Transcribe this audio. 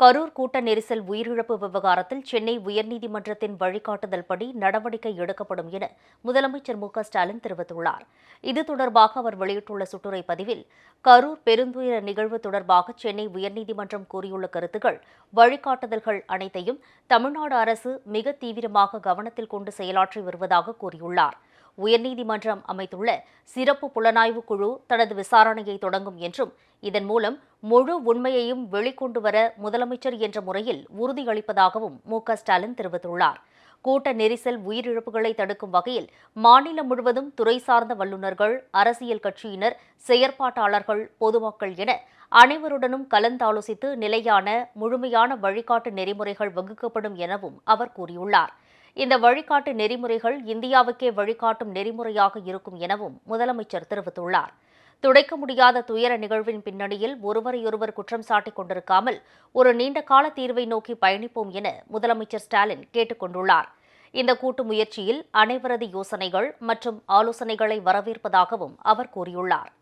கரூர் கூட்ட நெரிசல் உயிரிழப்பு விவகாரத்தில் சென்னை உயர்நீதிமன்றத்தின் வழிகாட்டுதல்படி நடவடிக்கை எடுக்கப்படும் என முதலமைச்சர் மு க ஸ்டாலின் தெரிவித்துள்ளார். இது தொடர்பாக அவர் வெளியிட்டுள்ள சுட்டுரை பதிவில் கரூர் பெருந்துயர நிகழ்வு தொடர்பாக சென்னை உயர்நீதிமன்றம் கூறியுள்ள கருத்துக்கள் வழிகாட்டுதல்கள் அனைத்தையும் தமிழ்நாடு அரசு மிக தீவிரமாக கவனத்தில் கொண்டு செயலாற்றி வருவதாக கூறியுள்ளார். உயர்நீதிமன்றம் அமைத்துள்ள சிறப்பு புலனாய்வு குழு தனது விசாரணையை தொடங்கும் என்றும் இதன் மூலம் முழு உண்மையையும் வெளிக்கொண்டு வர முதலமைச்சர் என்ற முறையில் உறுதியளிப்பதாகவும் மு க ஸ்டாலின் தெரிவித்துள்ளார். கூட்ட நெரிசல் உயிரிழப்புகளை தடுக்கும் வகையில் மாநிலம் முழுவதும் துறை சார்ந்த வல்லுநர்கள் அரசியல் கட்சியினர் செயற்பாட்டாளர்கள் பொதுமக்கள் என அனைவருடனும் கலந்தாலோசித்து நிலையான முழுமையான வழிகாட்டு நெறிமுறைகள் வகுக்கப்படும் எனவும் அவர் கூறியுள்ளார். இந்த வழிகாட்டு நெறிமுறைகள் இந்தியாவுக்கே வழிகாட்டும் நெறிமுறையாக இருக்கும் எனவும் முதலமைச்சர் தெரிவித்துள்ளார். துடைக்க முடியாத துயர நிகழ்வின் பின்னணியில் ஒருவரையொருவர் குற்றம் சாட்டிக் கொண்டிருக்காமல் ஒரு நீண்டகால தீர்வை நோக்கி பயணிப்போம் என முதலமைச்சர் ஸ்டாலின் கேட்டுக் கொண்டுள்ளார். இந்த கூட்டு முயற்சியில் அனைவரது யோசனைகள் மற்றும் ஆலோசனைகளை வரவேற்பதாகவும் அவர் கூறியுள்ளார்.